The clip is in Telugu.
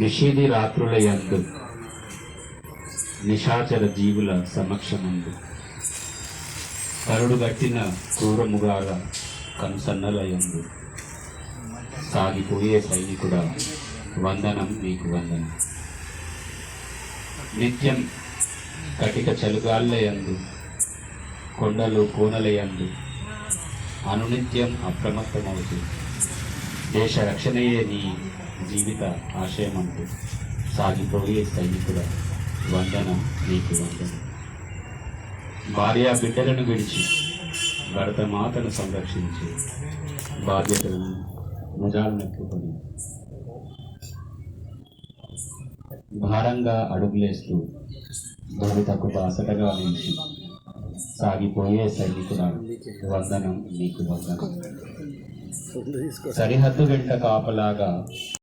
నిషేధి రాత్రుల యందు నిషాచర జీవుల సమక్షముందు కరుడు గట్టిన క్రూరముగాల కంసన్నలయందు సాగిపోయే సైనికుడ వందనం నీకు వందనం. నిత్యం కటిక చలుగాళ్ళయందు కొండలు కోనలయందు యందు అనునిత్యం అప్రమత్తమవుతూ. దేశ రక్షణయే నీ జీవిత ఆశయమంటూ సాగిపోయే సైనికుడ వందనం నీకు వందనం. భార్య బిడ్డలను విడిచి భరత మాతను సంరక్షించి బాధ్యతలను నిజాలనెత్తుకొని భారంగా అడుగులేస్తూ భవితకు బాసటగా నిలిచి సాగిపోయే సైనికుడ వందనం నీకు వందనం. సరిహద్దు వెంట కాపలాగా